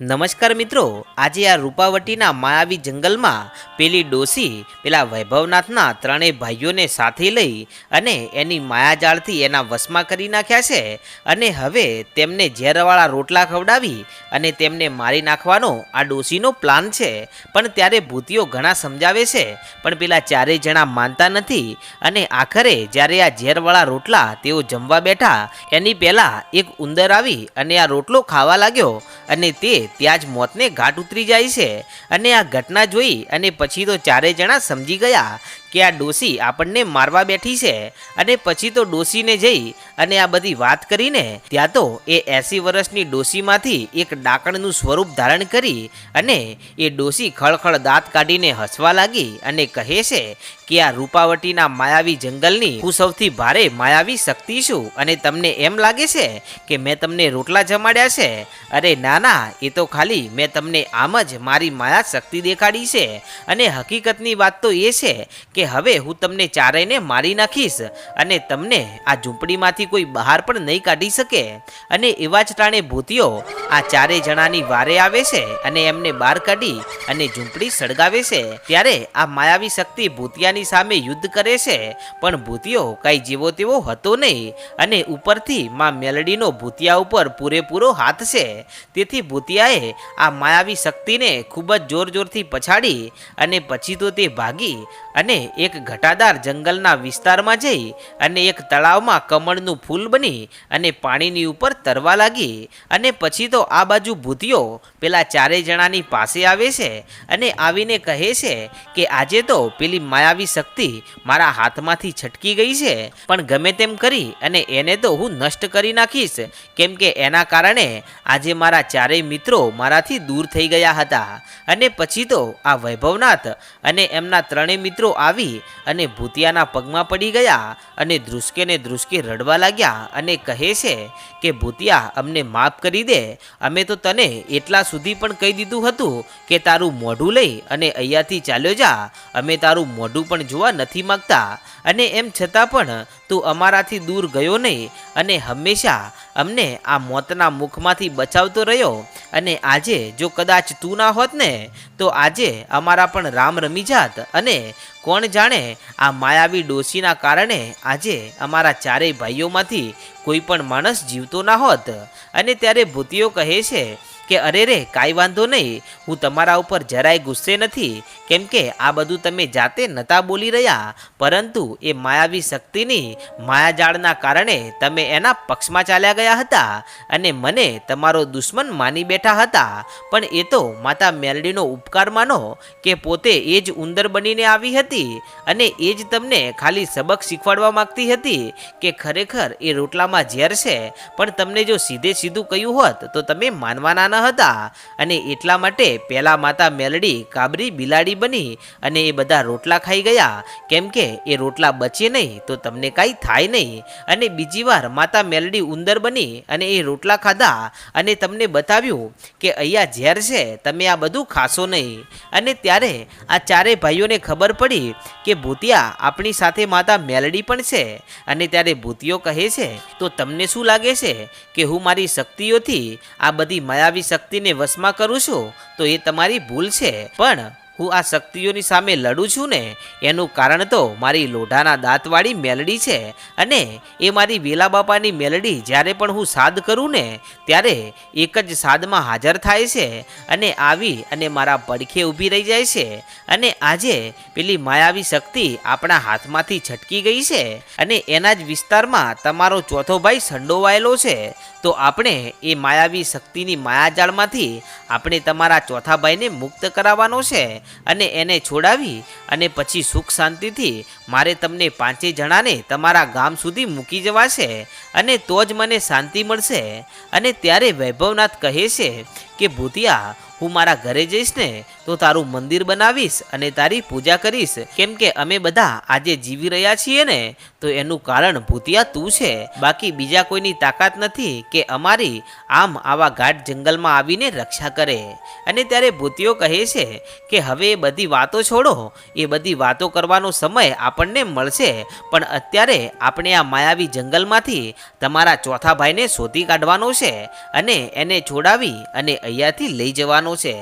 નમસ્કાર મિત્રો, આજે આ રૂપાવટીના માયાવી જંગલમાં પેલી ડોસી, પેલા વૈભવનાથના ત્રણેય ભાઈઓને સાથે લઈ અને એની માયાજાળથી એના વશમાં કરી નાખ્યા છે અને હવે તેમને ઝેરવાળા રોટલા ખવડાવી અને તેમને મારી નાખવાનો આ ડોસીનો પ્લાન છે. પણ ત્યારે ભૂતિઓ ઘણા સમજાવે છે, પણ પેલા ચારેય જણા માનતા નથી અને આખરે જ્યારે આ ઝેરવાળા રોટલા તેઓ જમવા બેઠા, એની પહેલાં એક ઉંદર આવી અને આ રોટલો ખાવા લાગ્યો અને તે ત્યાં જ મોતને ઘાટ ઉતરી જાય છે. અને આ ઘટના જોઈ અને પછી તો ચારેય જણા સમજી ગયા. કે આ ડોસી આપણને મારવા બેઠી છે અને પછી તો ડોસીને જઈ અને આ બધી વાત કરીને ત્યાં તો એ એસી વર્ષની ડોસીમાંથી એક ડાકણનું સ્વરૂપ ધારણ કરી અને એ ડોસી ખળખળ દાંત કાઢીને હસવા લાગી અને કહે છે કે આ રૂપાવટીના માયાવી જંગલની હું સૌથી ભારે માયાવી શક્તિ છું અને તમને એમ લાગે છે કે મેં તમને રોટલા જમાડ્યા છે? અરે ના ના એ તો ખાલી મેં તમને આમ જ મારી માયા શક્તિ દેખાડી છે. અને હકીકતની વાત તો એ છે કે હવે હું તમને ચારેયને મારી નાખીશ અને તમને આ ઝૂંપડીમાંથી કોઈ બહાર પણ નહીં કાઢી શકે. અને એવા જ ટાણે ભૂતિઓ આ ચારેય જણાની વારે આવે છે અને એમને બહાર કાઢી અને ઝૂંપડી સળગાવે છે. ત્યારે આ માયાવી શક્તિ ભૂતિયાની સામે યુદ્ધ કરે છે, પણ ભૂતિયો કાંઈ જેવો તેવો હતો નહીં અને ઉપરથી માં મેલડીનો ભૂતિયા ઉપર પૂરેપૂરો હાથ છે. તેથી ભૂતિયાએ આ માયાવી શક્તિને ખૂબ જ જોર જોરથી પછાડી અને પછી તો તે ભાગી અને એક ઘટાદાર જંગલના વિસ્તારમાં જઈ અને એક તળાવમાં કમળનું ફૂલ બની અને પાણીની ઉપર તરવા લાગી અને પછી તો આ બાજુ ભૂતિયો પેલા ચારેય જણાની પાસે આવે છે અને આવીને કહે છે કે આજે તો પેલી માયાવી શક્તિ મારા હાથમાંથી છટકી ગઈ છે, પણ ગમે તેમ કરી અને એને તો હું નષ્ટ કરી નાખીશ. કેમ કે એના કારણે આજે મારા ચારેય મિત્રો મારાથી દૂર થઈ ગયા હતા. અને પછી તો આ વૈભવનાથ અને એમના ત્રણેય મિત્રો આવી અને ભૂતિયાના પગમાં પડી ગયા અને ધ્રુસકે ને ધ્રુસકે રડવા લાગ્યા અને કહે છે કે, ભૂતિયા, અમને માફ કરી દે. અમે તો તને એટલા સુધી પણ કહી દીધું હતું કે તારું મોઢું લઈ અને અહીંયાથી ચાલ્યો જા. અમે તારું મોઢું પણ જોવા નથી માગતા. અને એમ છતાં પણ તું અમારાથી દૂર ગયો નહીં અને હંમેશા અમને આ મોતના મુખમાંથી બચાવતો રહ્યો. અને આજે જો કદાચ તું ના હોત ને, તો આજે અમારા પણ રામ રમી જાત અને કોણ જાણે આ માયાવી ડોશીના કારણે આજે અમારા ચારેય ભાઈઓમાંથી કોઈ પણ માણસ જીવતો ના હોત? અને ત્યારે ભૂતિઓ કહે છે કે અરે રે, કાંઈ વાંધો નહીં. હું તમારા ઉપર જરાય ગુસ્સે નથી. કેમ કે આ બધું તમે જાતે નતા બોલી રહ્યા. પરંતુ એ માયાવી શક્તિની માયાજાળના કારણે તમે એના પક્ષમાં ચાલ્યા ગયા હતા અને મને તમારો દુશ્મન માની બેઠા હતા. પણ એ તો માતા મેલડીનો ઉપકાર માનો કે પોતે એ જ ઉંદર બનીને આવી હતી અને એ જ તમને ખાલી સબક શીખવાડવા માંગતી હતી કે ખરેખર એ રોટલામાં ઝેર છે. પણ તમને જો સીધે સીધું કહ્યું હોત તો તમે માનવાના ન હતા અને એટલા માટે પહેલા માતા મેલડી કાબરી બિલાડી બની અને એ બધા રોટલા ખાઈ ગયા. કેમ કે એ રોટલા બચે નહીં તો તમને કાંઈ થાય નહીં. અને બીજી વાર માતા મેલડી ઉંદર બની અને એ રોટલા ખાધા અને તમને બતાવ્યું કે અહીંયા ઝેર છે, તમે આ બધું ખાશો નહીં. અને ત્યારે આ ચારે ભાઈઓને ખબર પડી કે ભૂતિયા આપણી સાથે માતા મેલડી પણ છે. અને ત્યારે ભૂતિયો કહે છે, તો તમને શું લાગે છે કે હું મારી શક્તિઓથી આ બધી માયાવી શક્તિને વશમાં કરું છું તો એ તમારી ભૂલ છે. પણ હું આ શક્તિઓની સામે લડું છું ને, એનું કારણ તો મારી લોઢાના દાંતવાળી મેલડી છે અને એ મારી વેલા બાપાની મેલડી જ્યારે પણ હું સાદ કરું ને, ત્યારે એક જ સાદમાં હાજર થાય છે અને આવી અને મારા પડખે ઊભી રહી જાય છે અને આજે પેલી માયાવી શક્તિ આપણા હાથમાંથી છટકી ગઈ છે અને એના જ વિસ્તારમાં તમારો ચોથો ભાઈ સંડોવાયેલો છે. તો આપણે એ માયાવી શક્તિની માયાજાળમાંથી આપણે તમારા ચોથા ભાઈને મુક્ત કરાવવાનો છે. અને એને છોડાવી અને પછી સુખ શાંતિથી મારે તમને પાંચે જણાને તમારા ગામ સુધી મૂકી જવાશે અને તો જ મને શાંતિ મળશે. અને ત્યારે વૈભવનાથ કહે છે કે ભૂતિયા, હું મારા ઘરે જઈશ ને, તો તારું મંદિર બનાવીશ અને તારી પૂજા કરીશ. કેમ કે અમે બધા આજે જીવી રહ્યા છીએ ને, તો એનું કારણ ભૂતિયા તું છે. બાકી બીજા કોઈની તાકાત નથી કે અમારી આમ આવા ઘાટ જંગલમાં આવીને રક્ષા કરે. અને ત્યારે ભૂતિયો કહે છે કે, હવે એ બધી વાતો છોડો. એ બધી વાતો કરવાનો સમય આપણને મળશે. પણ અત્યારે આપણે આ માયાવી જંગલમાંથી તમારા ચોથા ભાઈને શોધી કાઢવાનો છે અને એને છોડાવી અને અહીંયાથી લઈ જવાનો છે.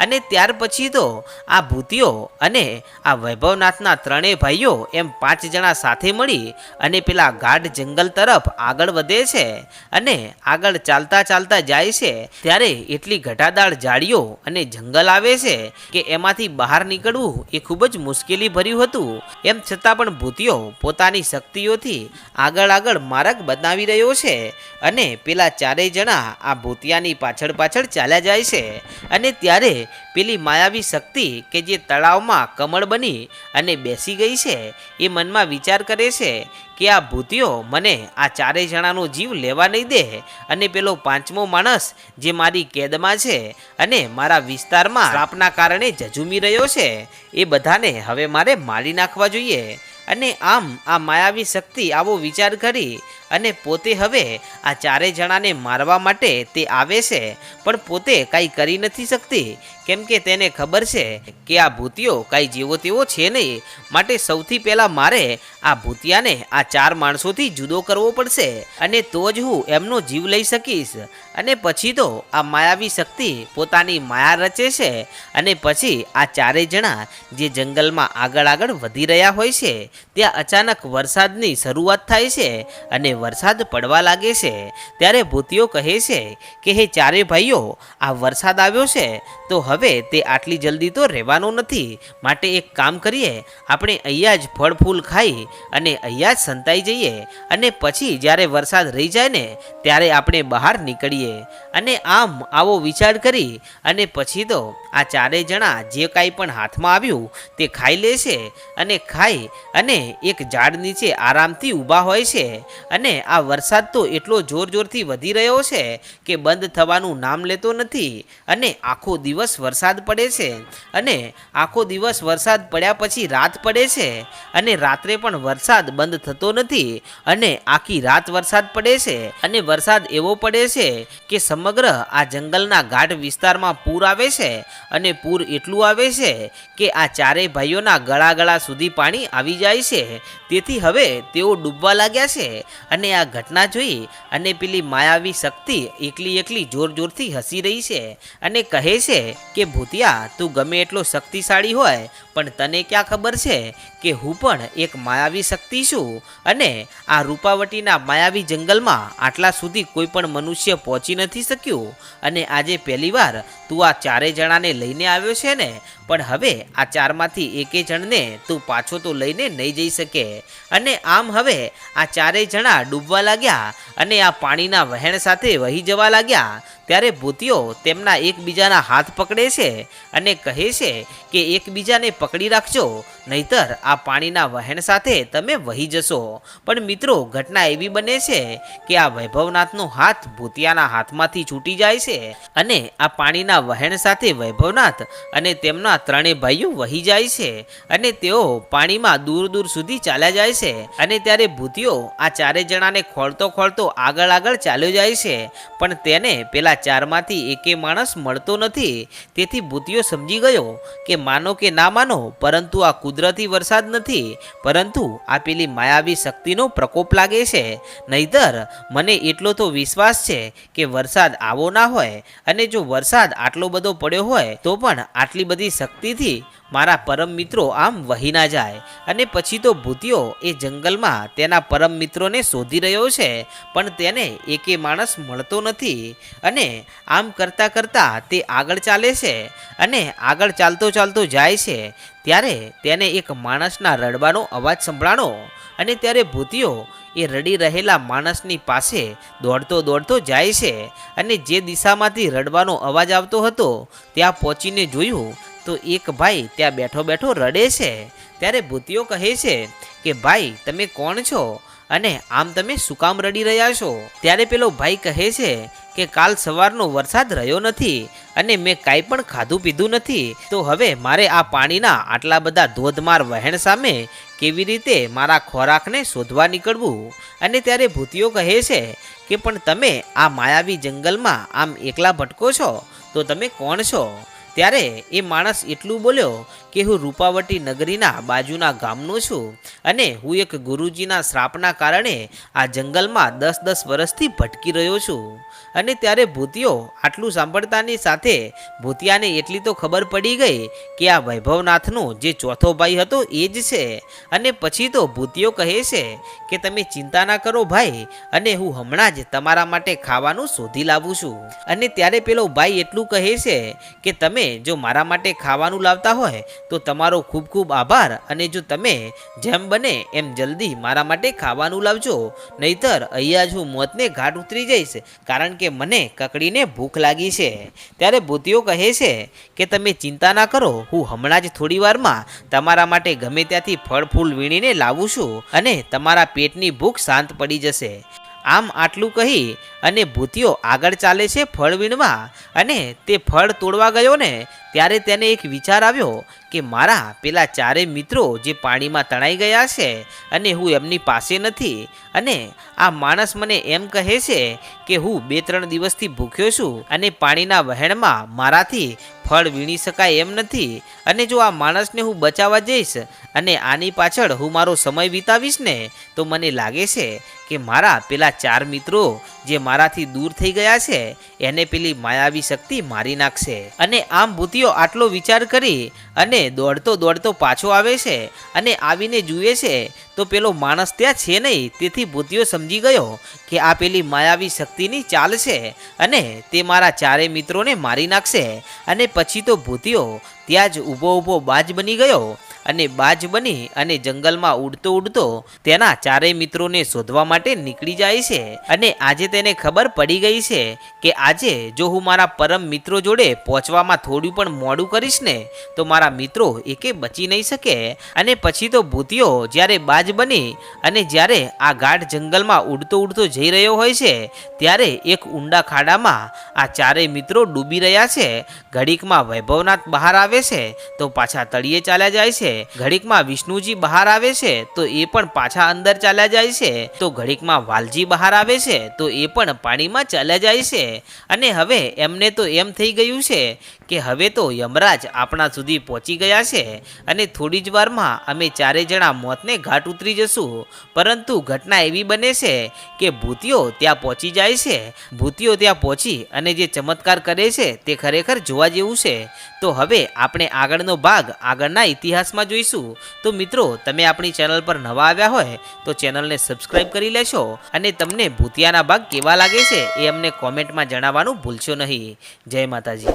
અને ત્યાર પછી તો આ ભૂતિઓ અને આ વૈભવનાથના ત્રણેય ભાઈઓ એમ પાંચ જણા સાથે મળી અને પેલા ગાઢ જંગલ તરફ આગળ વધે છે અને આગળ ચાલતા ચાલતા જાય છે. ત્યારે એટલી ઘટાદાળ ઝાડીઓ અને જંગલ આવે છે કે એમાંથી બહાર નીકળવું એ ખૂબ જ મુશ્કેલી ભર્યું હતું. એમ છતાં પણ ભૂતિઓ પોતાની શક્તિઓથી આગળ આગળ માર્ગ બનાવી રહ્યો છે અને પેલા ચારેય જણા આ ભૂતિયાની પાછળ પાછળ ચાલ્યા જાય છે અને ત્યારે પેલી માયાવી શક્તિ કે જે તળાવમાં કમળ બની અને બેસી ગઈ છે, એ મનમાં વિચાર કરે છે કે આ ભૂતિઓ મને આ ચારેય જણાનો જીવ લેવા નહીં દે અને પેલો પાંચમો માણસ જે મારી કેદમાં છે અને મારા વિસ્તારમાં શ્રાપના કારણે જજુમી રહ્યો છે, એ બધાને હવે મારે મારી નાખવા જોઈએ. અને આમ આ માયાવી શક્તિ આવો વિચાર કરી અને પોતે હવે આ ચારે જણાને મારવા માટે તે આવે છે, પણ પોતે કાંઈ કરી નથી શકતી. કેમ કે તેને ખબર છે કે આ ભૂતિયો કાંઈ જેવો તેવો છે નહીં. માટે સૌથી પહેલાં મારે આ ભૂતિયાને આ ચાર માણસોથી જુદો કરવો પડશે અને તો જ હું એમનો જીવ લઈ શકીશ. અને પછી તો આ માયાવી શક્તિ પોતાની માયા રચે છે અને પછી આ ચારેય જણા જે જંગલમાં આગળ આગળ વધી રહ્યા હોય છે, ત્યાં અચાનક વરસાદની શરૂઆત થાય છે અને વરસાદ પડવા લાગે છે, ત્યારે ભૂતિઓ કહે છે કે, હે ચારે ભાઈઓ, આ વરસાદ આવ્યો છે, તો હવે તે આટલી જલ્દી તો રહેવાનો નથી. માટે એક કામ કરીએ, આપણે અહીંયા જ ફળ ફૂલ ખાઈ અને અહીંયા જ સંતાઈ જઈએ. અને પછી જ્યારે વરસાદ રહી જાય ને, ત્યારે આપણે બહાર નીકળીએ. અને આમ આવો વિચાર કરી, અને પછી તો આ ચારેય જણા જે કાંઈ પણ હાથમાં આવ્યું, તે ખાઈ લે છે. અને ખાઈ અને એક ઝાડ નીચે આરામથી ઊભા હોય છે. અને આ વરસાદ તો એટલો જોર જોરથી વધી રહ્યો છે કે બંધ થવાનું નામ લેતો નથી અને આખો દિવસ વરસાદ પડે છે. અને આખો દિવસ વરસાદ પડ્યા પછી રાત પડે છે અને રાત્રે પણ વરસાદ બંધ થતો નથી અને આખી રાત વરસાદ પડે છે. અને વરસાદ એવો પડે છે કે સમગ્ર આ જંગલના ઘાટ વિસ્તારમાં પૂર આવે છે અને પૂર એટલું આવે છે કે આ ચારેય ભાઈઓના ગળા ગળા સુધી પાણી આવી જાય છે. તેથી હવે તેઓ ડૂબવા લાગ્યા છે અને આ ઘટના જોઈ અને પેલી માયાવી શક્તિ એકલી એકલી જોર જોરથી હસી રહી છે અને કહે છે કે, ભૂતિયા, તું ગમે એટલો શક્તિશાળી હોય, પણ તને ક્યાં ખબર છે કે હું પણ એક માયાવી શક્તિ છું અને આ રૂપાવટીના માયાવી જંગલમાં આટલા સુધી કોઈ પણ મનુષ્ય પહોંચી નથી શક્યું અને આજે પહેલીવાર તું આ ચારે જણાને લઈને આવ્યો છે ને, પણ હવે આ ચારમાંથી એકે જણને તું પાછો તો લઈને નહીં જઈ શકે. અને આમ હવે આ ચારેય જણા ડૂબવા લાગ્યા અને આ પાણીના વહેણ સાથે વહી જવા લાગ્યા ત્યારે ભૂતિઓ તેમના એકબીજાના હાથ પકડે છે અને કહે છે કે એકબીજાને પકડી રાખજો, નહીતર આ પાણીના વહેણ સાથે તમે વહી જશો. પણ મિત્રો, ઘટના એવી બને છે કે આ વૈભવનાથનો હાથ ભૂતિયાના હાથમાંથી છૂટી જાય છે અને આ પાણીના વહેણ સાથે વૈભવનાથ અને તેમના ત્રણેય ભાઈઓ વહી જાય છે અને તેઓ પાણીમાં દૂર દૂર સુધી ચાલ્યા જાય છે અને ત્યારે ભૂતિયો આ ચારે જણાને ખોળતો ખોળતો આગળ આગળ ચાલ્યો જાય છે. પણ તેને પેલા ચારમાંથી એકે માણસ મળતો નથી. તેથી ભૂતિયો સમજી ગયો કે માનો કે ના માનો, પરંતુ આ કુદરતી વરસાદ નથી. પરંતુ આ પેલી માયાવી શક્તિનો પ્રકોપ લાગે છે. નહીતર, મને એટલો તો વિશ્વાસ છે કે વરસાદ આવો ના હોય અને જો વરસાદ આટલો બધો પડ્યો હોય, તો પણ આટલી બધી શક્તિથી મારા પરમ મિત્રો આમ વહી ના જાય. અને પછી તો ભૂતિયો એ જંગલમાં તેના પરમ મિત્રોને શોધી રહ્યો છે, પણ તેને એકે માણસ મળતો નથી. અને આમ કરતાં કરતાં તે આગળ ચાલે છે, અને આગળ ચાલતો ચાલતો જાય છે. ત્યારે તેને એક માણસના રડવાનો અવાજ સંભળાણો, અને ત્યારે ભૂતિયો એ રડી રહેલા માણસની પાસે દોડતો દોડતો જાય છે. અને જે દિશામાંથી રડવાનો અવાજ આવતો હતો, ત્યાં પહોંચીને જોયું તો એક ભાઈ ત્યાં બેઠો બેઠો રડે છે. ત્યારે ભૂતિયો કહે છે કે, ભાઈ, તમે કોણ છો? અને આમ તમે શું કામ રડી રહ્યા છો? ત્યારે પેલો ભાઈ કહે છે કે, કાલ સવારનો વરસાદ રહ્યો નથી અને મેં કાંઈ પણ ખાધું પીધું નથી. તો હવે મારે આ પાણીના આટલા બધા ધોધમાર વહેણ સામે કેવી રીતે મારા ખોરાકને શોધવા નીકળવું? અને ત્યારે ભૂતિયો કહે છે કે, પણ તમે આ માયાવી જંગલમાં આમ એકલા ભટકો છો? તો તમે કોણ છો? ત્યારે એ માણસ એટલું બોલ્યો કે હું રૂપાવટી નગરીના બાજુના ગામનો છું અને હું એક ગુરુજીના શ્રાપના કારણે આ જંગલમાં દસ દસ વર્ષથી ભટકી રહ્યો છું. અને ત્યારે ભૂતિયો આટલું સાંભળતાની સાથે ભૂતિયાને એટલી તો ખબર પડી ગઈ કે આ વૈભવનાથનો જે ચોથો ભાઈ હતો એ જ છે. અને પછી તો ભૂતિયો કહે છે કે તમે ચિંતા ના કરો ભાઈ, અને હું હમણાં જ તમારા માટે ખાવાનું શોધી લાવું છું. અને ત્યારે પેલો ભાઈ એટલું કહે છે કે તમે જો મારા માટે ખાવાનું લાવતા હોય તો તમારો ખૂબ ખૂબ આભાર, અને જો તમે જેમ બને એમ જલ્દી મારા માટે ખાવાનું લાવજો. નહીતર અહીંયા જ હું મોતને ઘાટ ઉતરી જઈશ. કારણ કે મને કકડીને ભૂખ લાગી છે. ત્યારે ભૂતિયો કહે છે કે તમે ચિંતા ના કરો, હું હમણાં જ થોડી વારમાં તમારા માટે ગમે ત્યાંથી ફળ ફૂલ વીણીને લાવું છું અને તમારા પેટની ભૂખ શાંત પડી જશે. આમ આટલું કહી અને ભૂતિયો આગળ ચાલે છે ફળ વીણવા અને તે ફળ તોડવા ગયો ને ત્યારે તેને એક વિચાર આવ્યો કે મારા પેલા ચારે મિત્રો જે પાણીમાં તણાઈ ગયા છે અને હું એમની પાસે નથી અને આ માણસ મને એમ કહે છે કે હું બે ત્રણ દિવસથી ભૂખ્યો છું અને પાણીના વહેણમાં મારાથી ફળ વીણી શકાય એમ નથી અને જો આ માણસને હું બચાવવા જઈશ અને આની પાછળ હું મારો સમય વિતાવીશ ને, તો મને લાગે છે કે મારા પેલા ચાર મિત્રો જે મારાથી દૂર થઈ ગયા છે, એને પેલી માયાવી શક્તિ મારી નાખશે. અને આમ ભૂતિયો આટલો વિચાર કરી અને દોડતો દોડતો પાછો આવે છે અને આવીને જુએ છે, તો પેલો માણસ ત્યાં છે નહીં. તેથી ભૂતિયો સમજી ગયો કે આ પેલી માયાવી શક્તિની ચાલ છે અને તે મારા ચારે મિત્રોને મારી નાખશે. અને પછી તો ભૂતિયો ત્યાં જ ઊભો ઊભો બાજ બની ગયો અને બાજ બની અને જંગલમાં ઉડતો ઉડતો તેના ચારેય મિત્રોને શોધવા માટે નીકળી જાય છે. અને આજે તેને ખબર પડી ગઈ છે કે આજે જો હું મારા પરમ મિત્રો જોડે પહોંચવામાં થોડું પણ મોડું કરીશ ને, તો મારા મિત્રો એકે બચી નહીં શકે. અને પછી તો ભૂતિયો જ્યારે બાજ બની અને જ્યારે આ ગાઢ જંગલમાં ઉડતો ઉડતો જઈ રહ્યો હોય છે, ત્યારે એક ઊંડા ખાડામાં આ ચારેય મિત્રો ડૂબી રહ્યા છે. ઘડીકમાં વૈભવનાથ બહાર આવે છે, તો પાછા તળિયે ચાલ્યા જાય છે. ઘડીકમાં વિષ્ણુજી બહાર આવે છે, તો એ પણ પાછા અંદર ચાલ્યા જાય છે. તો ઘડીકમાં વાલજી બહાર આવે છે, તો એ પણ પાણીમાં ચાલ્યા જાય છે. અને હવે એમને તો એમ થઈ ગયું છે કે હવે તો યમરાજ આપણા સુધી પહોંચી ગયા છે અને થોડી જ વારમાં અમે ચારે જણા મોતને ઘાટ ઉતરી જશું. પરંતુ ઘટના એવી બને છે કે ભૂતિઓ ત્યાં પહોંચી જાય છે. ભૂતિઓ ત્યાં પહોંચી અને જે ચમત્કાર કરે છે તે ખરેખર જોવા જેવું છે. તો હવે આપણે આગળનો ભાગ આગળના ઇતિહાસમાં જોઈશું. તો મિત્રો, તમે આપણી ચેનલ પર નવા આવ્યા હોય તો ચેનલને સબસ્ક્રાઈબ કરી લેશો અને તમને ભૂતિયાના ભાગ કેવા લાગે છે એ અમને કોમેન્ટમાં જણાવવાનું ભૂલશો નહીં. જય માતાજી.